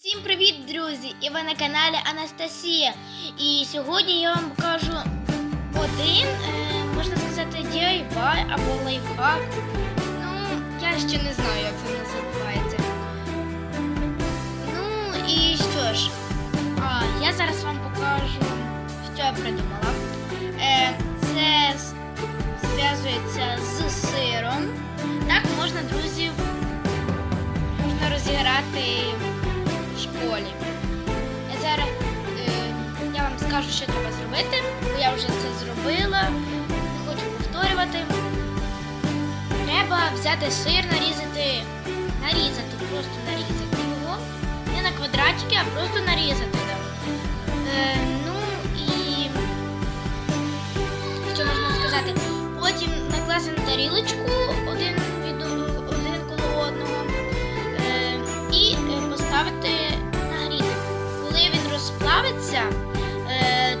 Всім привіт, друзі! І ви на каналі Анастасія. І сьогодні я вам покажу один, е, можна сказати, DIY або лайфхак. Ну, я ще не знаю, як це називається. Ну і що ж, а, я зараз вам покажу, що я придумала. Е, це зв'язується з сиром. Так можна, друзі, вам що треба зробити, бо я вже це зробила. Не хочу повторювати. Треба взяти сир, нарізати, нарізати, просто нарізати його. Не на квадратики, а просто нарізати. Е, ну і що можна сказати? Потім накласти на тарілочку один від один коло одного е, і е, поставити нагріти. Коли він розплавиться,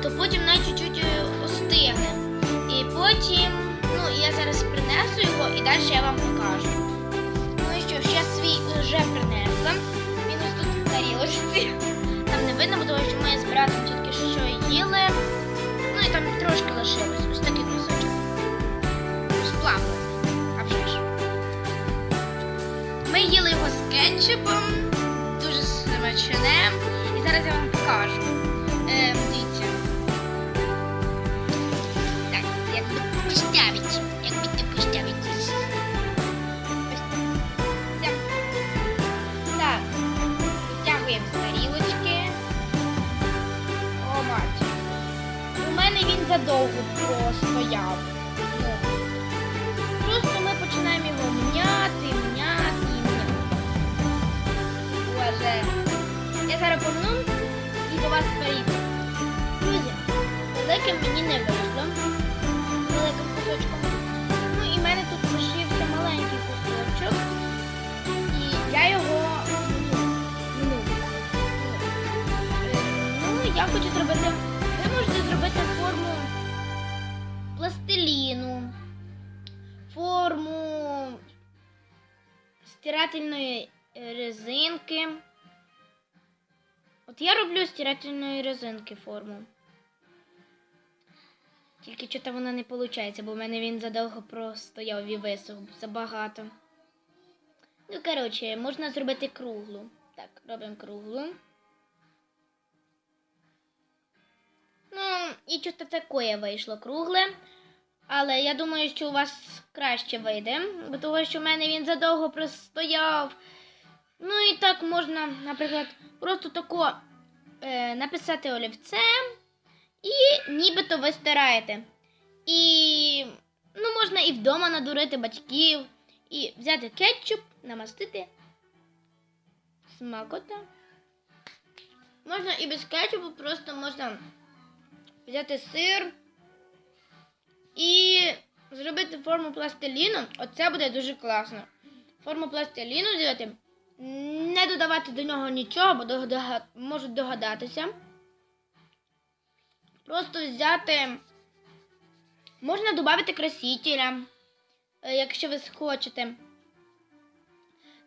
то потім навіть чуть-чуть е, остигне. І потім, ну я зараз принесу його і далі я вам покажу. Ну і що, я свій вже принесла. Він ось тут в тарілочці. Там не видно, тому що ми з братом тільки що їли. Ну і там трошки лишилось. Ось такий кусочок. Розплавлений. А вже ж. Ми їли його з кетчупом, дуже смачне. І зараз я вам мене він задовго простояв. Просто ми починаємо його міняти, міняти і міняти. Боже. Я зараз помну і до вас перейду. Друзі, великим мені не вийшло. Великим кусочком. Ну і в мене тут лишився маленький кусочок. І я його ну, Ну, я хочу зробити. Пластиліну, форму стирательної резинки. От я роблю стирательної резинки форму. Тільки чого вона не виходить, бо в мене він задовго простояв і висох забагато. Ну, коротше, можна зробити круглу. Так, робимо круглу. Ну, і щось таке вийшло кругле. Але я думаю, що у вас краще вийде, бо того, що в мене він задовго простояв. Ну і так можна, наприклад, просто тако е, написати олівцем і нібито ви стираєте. І ну, можна і вдома надурити батьків, і взяти кетчуп, намастити. Смакота. Можна і без кетчупу, просто можна взяти сир і зробити форму пластиліну. Оце буде дуже класно. Форму пластиліну взяти, не додавати до нього нічого, бо догада- можуть догадатися. Просто взяти. Можна додати красителя, е, якщо ви хочете.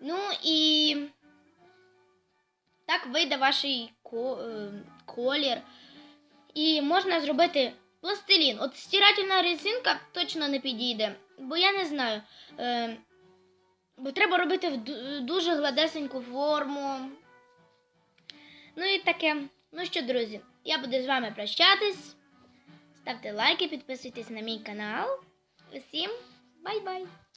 Ну і так вийде ваш е, колір. І можна зробити пластилін. От стирательна резинка точно не підійде, бо я не знаю. Е, бо треба робити в дуже гладесеньку форму. Ну і таке. Ну що, друзі, я буду з вами прощатись. Ставте лайки, підписуйтесь на мій канал. Усім бай-бай!